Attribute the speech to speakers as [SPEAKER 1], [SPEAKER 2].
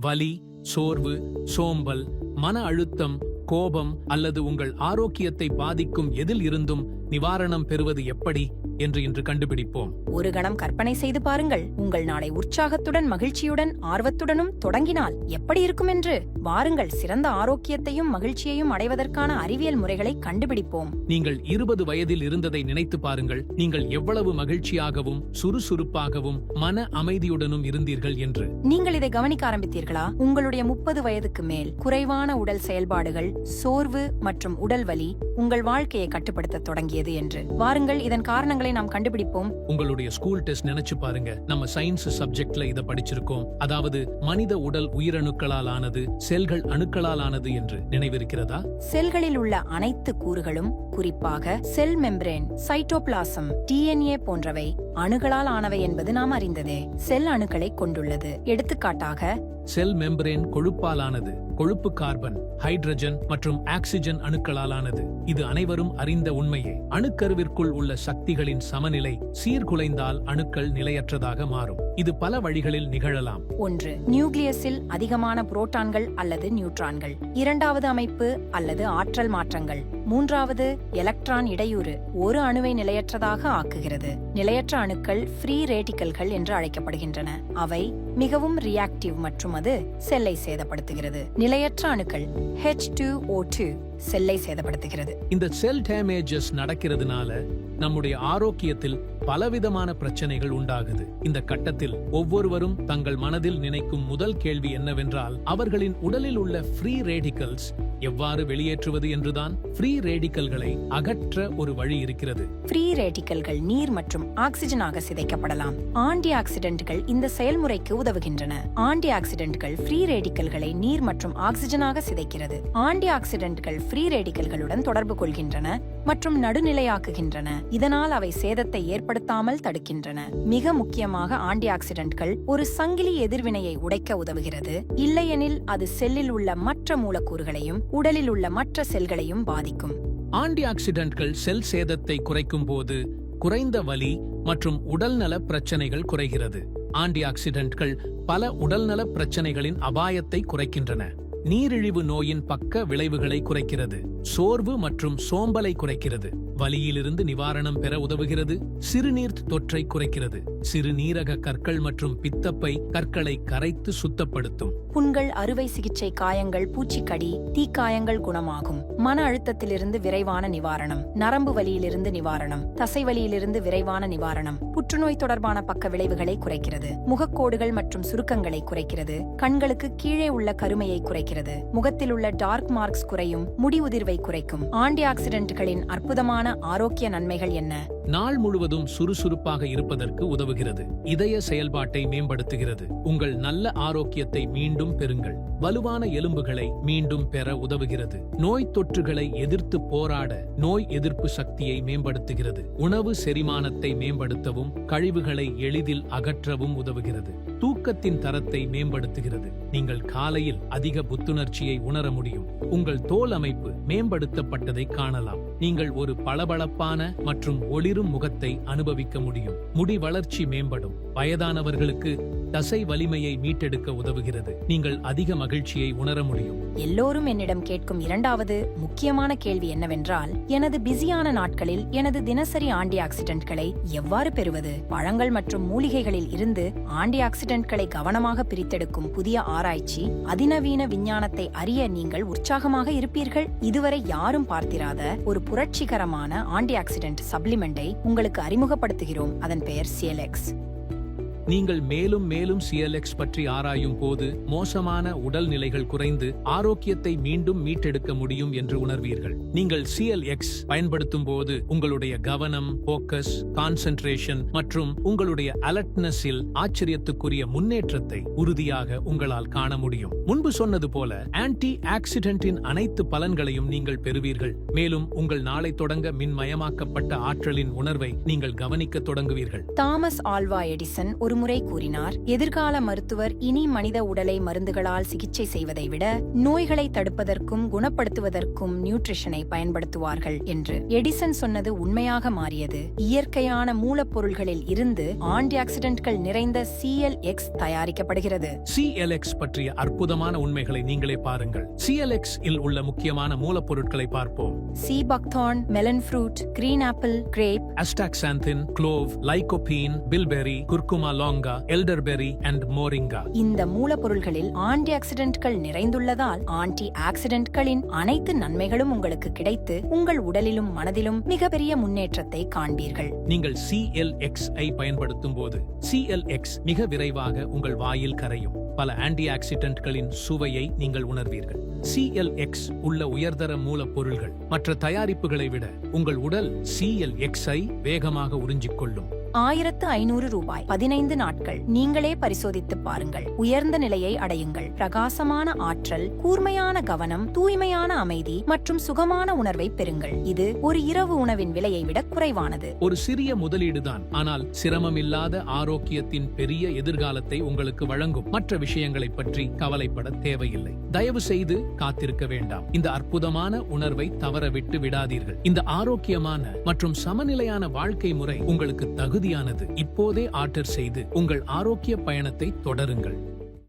[SPEAKER 1] வலி சோர்வு சோம்பல் மன அழுத்தம் கோபம் அல்லது உங்கள் ஆரோக்கியத்தை பாதிக்கும் எதில் இருந்தும் நிவாரணம் பெறுவது எப்படி? என்று இன்று கண்டுபிடிப்போம்.
[SPEAKER 2] ஒரு கணம் கற்பனை செய்து பாருங்கள். உங்கள் நாளை உற்சாகத்துடன் மகிழ்ச்சியுடன் ஆர்வத்துடனும் தொடங்கினால் எப்படி இருக்கும் என்று வாருங்கள். சிறந்த ஆரோக்கியத்தையும் மகிழ்ச்சியையும் அடைவதற்கான அறிவியல் முறைகளை கண்டுபிடிப்போம்.
[SPEAKER 1] நீங்கள் இருபது வயதில் இருந்ததை நினைத்து பாருங்கள். நீங்கள் எவ்வளவு மகிழ்ச்சியாகவும் சுறுசுறுப்பாகவும் மன அமைதியுடனும் இருந்தீர்கள் என்று.
[SPEAKER 2] நீங்கள் இதை கவனிக்க ஆரம்பித்தீர்களா? உங்களுடைய முப்பது வயதுக்கு மேல் குறைவான உடல் செயல்பாடுகள் சோர்வு மற்றும் உடல் வலி உங்கள் வாழ்க்கையை கட்டுப்படுத்த தொடங்கியது என்று. வாருங்கள் இதன் காரணங்களை நாம் கண்டுபிடிப்போம்.
[SPEAKER 1] உங்களுடைய ஸ்கூல் டெஸ்ட் நினைச்சு பாருங்க. நம்ம சயின்ஸ் சப்ஜெக்ட்ல இத படிச்சிருக்கோம். அதாவது மனித உடல் உயிரணுக்களால் ஆனது செல்கள் அணுக்களால் ஆனது என்று நினைவிருக்கிறதா?
[SPEAKER 2] செல்களில் உள்ள அனைத்து கூறுகளும் குறிப்பாக செல் மெம்பரேன் சைட்டோபிளாசம் டிஎன்ஏ போன்றவை அணுகளால் ஆனவை என்பது நாம் அறிந்ததே. செல் அணுக்களை கொண்டுள்ளது. எடுத்துக்காட்டாக
[SPEAKER 1] செல் மெம்பரேன் கொழுப்பாலானது கொழுப்பு கார்பன் ஹைட்ரஜன் மற்றும் ஆக்சிஜன் அணுக்களாலானது. இது அனைவரும் அறிந்த உண்மையே. அணுக்கருவிற்குள் உள்ள சக்திகளின் சமநிலை சீர்குலைந்தால் அணுக்கள் நிலையற்றதாக மாறும். இது பல வழிகளில் நிகழலாம்.
[SPEAKER 2] ஒன்று நியூக்ளியஸில் அதிகமான புரோட்டான்கள் அல்லது நியூட்ரான்கள். இரண்டாவது அமைப்பு அல்லது ஆற்றல் மாற்றங்கள். மூன்றாவது எலக்ட்ரான் இடையூறு ஒரு அணுவை நிலையற்றதாக ஆக்குகிறது. நிலையற்ற அணுக்கள் ஃப்ரீ ரேடிக்கல்கள் என்று அழைக்கப்படுகின்றன. அவை மிகவும் ரியாக்டிவ் மற்றும் அது செல்லை சேதப்படுத்துகிறது. நிலையற்ற அணுக்கள் ஹெச் டூ ஓ டூ செல்லை சேதப்படுத்துகிறது.
[SPEAKER 1] இந்த செல் டேமேஜஸ் நடக்கிறதுனால நம்முடைய ஆரோக்கியத்தில் பலவிதமான பிரச்சனைகள் உண்டாகுது. இந்த கட்டத்தில் ஒவ்வொருவரும் தங்கள் மனதில் நினைக்கும் முதல் கேள்வி என்னவென்றால் அவர்களின் உடலில் உள்ள ஃப்ரீ ரேடிக்கல்ஸ் எவ்வாறு வெளியேற்றுவது என்றுதான். ஃப்ரீ ரேடிக்கல்களை அகற்ற ஒரு வழி இருக்கிறது.
[SPEAKER 2] ஃப்ரீ ரேடிக்கல்கள் நீர் மற்றும் ஆக்சிஜனாக சிதைக்கப்படலாம். ஆன்டி ஆக்சிடென்ட்கள் இந்த செயல்முறைக்கு உதவுகின்றன. ஆன்டி ஆக்சிடென்ட்கள் ஃப்ரீ ரேடிக்கல்களை நீர் மற்றும் ஆக்சிஜனாக சிதைக்கிறது. ஆன்டி ஆக்சிடென்ட்கள் ஃப்ரீ ரேடிக்கல்களுடன் தொடர்பு கொள்கின்றன மற்றும் நடுநிலையாக்குகின்றன. இதனால் அவை சேதத்தை ஏற்படுத்தாமல் தடுக்கின்றன. மிக முக்கியமாக ஆன்டி ஆக்சிடென்ட்கள் ஒரு சங்கிலி எதிர்வினையை உடைக்க உதவுகிறது. இல்லையெனில் அது செல்லில் உள்ள மற்ற மூலக்கூறுகளையும் உடலில் உள்ள மற்ற செல்களையும் பாதிக்கும்.
[SPEAKER 1] ஆன்டி ஆக்சிடென்ட்கள் செல் சேதத்தை குறைக்கும் போது குறைந்த வலி மற்றும் உடல்நல பிரச்சனைகள் குறைகிறது. ஆன்டி ஆக்சிடென்ட்கள் பல உடல்நல பிரச்சனைகளின் அபாயத்தை குறைக்கின்றன. நீரிழிவு நோயின் பக்க விளைவுகளை குறைக்கிறது. சோர்வு மற்றும் சோம்பலை குறைக்கிறது. வலியிலிருந்து நிவாரணம் பெற உதவுகிறது. சிறுநீர் தொற்றை குறைக்கிறது. சிறுநீரக கற்கள் மற்றும் பித்தப்பை கற்களை கரைத்து சுத்தப்படுத்தும்.
[SPEAKER 2] புண்கள் அறுவை சிகிச்சை காயங்கள் பூச்சிக்கடி தீக்காயங்கள் குணமாகும். மன அழுத்தத்திலிருந்து விரைவான நிவாரணம். நரம்பு வலியிலிருந்து நிவாரணம். தசை வலியிலிருந்து விரைவான நிவாரணம். புற்றுநோய் தொடர்பான பக்க விளைவுகளை குறைக்கிறது. முகக்கோடுகள் மற்றும் சுருக்கங்களை குறைக்கிறது. கண்களுக்கு கீழே உள்ள கருமையை குறைக்கிறது. முகத்தில் உள்ள டார்க் மார்க்ஸ் குறையும். முடி உதிர்வை குறைக்கும். ஆண்டி ஆக்சிடென்ட்களின் அற்புதமான ஆரோக்கிய நன்மைகள் என்ன?
[SPEAKER 1] நாள் முழுவதும் சுறுசுறுப்பாக இருப்பதற்கு உதவுகிறது. இதய செயல்பாட்டை மேம்படுத்துகிறது. உங்கள் நல்ல ஆரோக்கியத்தை மீண்டும் பெறுங்கள். வலுவான எலும்புகளை மீண்டும் பெற உதவுகிறது. நோய் தொற்றுகளை எதிர்த்து போராட நோய் எதிர்ப்பு சக்தியை மேம்படுத்துகிறது. உணவு செரிமானத்தை மேம்படுத்தவும் கழிவுகளை எளிதில் அகற்றவும் உதவுகிறது. தூக்கத்தின் தரத்தை மேம்படுத்துகிறது. நீங்கள் காலையில் அதிக புத்துணர்ச்சியை உணர முடியும். உங்கள் தோல் அமைப்பு மேம்படுத்தப்பட்டதை காணலாம். நீங்கள் ஒரு பளபளப்பான மற்றும் ஒளிரும் முகத்தை அனுபவிக்க முடியும். முடி வளர்ச்சி மேம்படும். வயதானவர்களுக்கு தசை வலிமையை மீட்டெடுக்க உதவுகிறது. நீங்கள் அதிக மகிழ்ச்சியை உணர முடியும்.
[SPEAKER 2] எல்லோரும் என்னிடம் கேட்கும் இரண்டாவது முக்கியமான கேள்வி என்னவென்றால் எனது பிஸியான நாட்களில் எனது தினசரி ஆண்டி ஆக்சிடென்ட்களை எவ்வாறு பெறுவது? பழங்கள் மற்றும் மூலிகைகளில் இருந்து ஆண்டி ஆக்சிடென்ட்களை கவனமாக பிரித்தெடுக்கும் புதிய ஆராய்ச்சி அதிநவீன விஞ்ஞானத்தை அறிய நீங்கள் உற்சாகமாக இருப்பீர்கள்? இதுவரை யாரும் பார்த்திராத ஒரு புரட்சிகரமான ஆண்டி ஆக்சிடென்ட் சப்ளிமெண்டை உங்களுக்கு அறிமுகப்படுத்துகிறோம். அதன் பெயர் சிஎல்எக்ஸ்
[SPEAKER 1] நீங்கள் மேலும் மேலும் சிஎல்எக்ஸ் பற்றி ஆராயும் போது மோசமான உடல் நிலைகள் குறைந்து ஆரோக்கியத்தை மீண்டும் மீட்டெடுக்க முடியும் என்று உணர்வீர்கள். நீங்கள் சிஎல்எக்ஸ் பயன்படுத்தும் போது உங்களுடைய கவனம் போக்கஸ் கான்சென்ட்ரேஷன் மற்றும் உங்களுடைய அலர்ட்னஸில் ஆச்சரியத்துக்குரிய முன்னேற்றத்தை உறுதியாக உங்களால் காண முடியும். முன்பு சொன்னது போல ஆன்டி ஆக்சிடென்டின் அனைத்து பலன்களையும் நீங்கள் பெறுவீர்கள். மேலும் உங்கள் நாளை தொடங்க மின்மயமாக்கப்பட்ட ஆற்றலின் உணர்வை நீங்கள் கவனிக்க தொடங்குவீர்கள்.
[SPEAKER 2] தாமஸ் ஆல்வா எடிசன் ஒரு ஒருமுறை கூறினார் எதிர்கால மருத்துவர் இனி மனித உடலை மருந்துகளால் சிகிச்சை செய்வதை விட நோய்களை தடுப்பதற்கும் குணப்படுத்துவதற்கும் நியூட்ரிஷனை பயன்படுத்துவார்கள் என்று எடிசன் சொன்னது உண்மையாக மாறியது. இயற்கையான மூலப்பொருள்களில் இருந்து ஆன்டி ஆக்சிடென்ட்கள் நிறைந்த சிஎல் எக்ஸ் தயாரிக்கப்படுகிறது.
[SPEAKER 1] சிஎல்எக்ஸ் பற்றிய அற்புதமான உண்மைகளை நீங்களே பாருங்கள். சிஎல்எக்ஸ் இல் உள்ள முக்கியமான மூலப்பொருட்களை பார்ப்போம்.
[SPEAKER 2] C பக்தான் melon fruit green apple grape
[SPEAKER 1] astaxanthin clove lycopene bilberry curcuma longa elderberry and மோரிங்கா
[SPEAKER 2] இந்த மூலப்பொருள்களில் ஆன்டி ஆக்சிடென்ட்கள் நிறைந்துள்ளதால் ஆன்டி ஆக்சிடென்ட்களின் அனைத்து நன்மைகளும் உங்களுக்கு கிடைத்து உங்கள் உடலிலும் மனதிலும் மிகப்பெரிய முன்னேற்றத்தை காண்பீர்கள்.
[SPEAKER 1] நீங்கள் சிஎல்எக்ஸ் ஐ பயன்படுத்தும் போது சிஎல்எக்ஸ் மிக விரைவாக உங்கள் வாயில் கரையும். பல ஆன்டி ஆக்சிடென்ட்களின் சுவையை நீங்கள் உணர்வீர்கள். சிஎல்எக்ஸ் உள்ள உயர்தர மூலப்பொருள்கள் மற்ற தயாரிப்புகளை விட உங்கள் உடல் சிஎல்எக்ஸ் ஐ வேகமாக உறிஞ்சிக் கொள்ளும்.
[SPEAKER 2] ஆயிரத்து ஐநூறு ரூபாய். பதினைந்து நாட்கள். நீங்களே பரிசோதித்து பாருங்கள். உயர்ந்த நிலையை அடையுங்கள். பிரகாசமான ஆற்றல் கூர்மையான கவனம் தூய்மையான அமைதி மற்றும் சுகமான உணர்வை பெறுங்கள். இது ஒரு இரவு உணவின் விலையை விட குறைவானது.
[SPEAKER 1] ஒரு சிறிய முதலீடுதான். ஆனால் சிரமமில்லாத ஆரோக்கியத்தின் பெரிய எதிர்காலத்தை உங்களுக்கு வழங்கும் மற்ற விஷயங்களை பற்றி கவலைப்பட தேவையில்லை. தயவு செய்து காத்திருக்க வேண்டாம். இந்த அற்புதமான உணர்வை தவறவிட்டு விடாதீர்கள். இந்த ஆரோக்கியமான மற்றும் சமநிலையான வாழ்க்கை முறை உங்களுக்கு தகுதி தகுதியானது இப்போதே ஆர்டர் செய்து உங்கள் ஆரோக்கிய பயணத்தை தொடருங்கள்.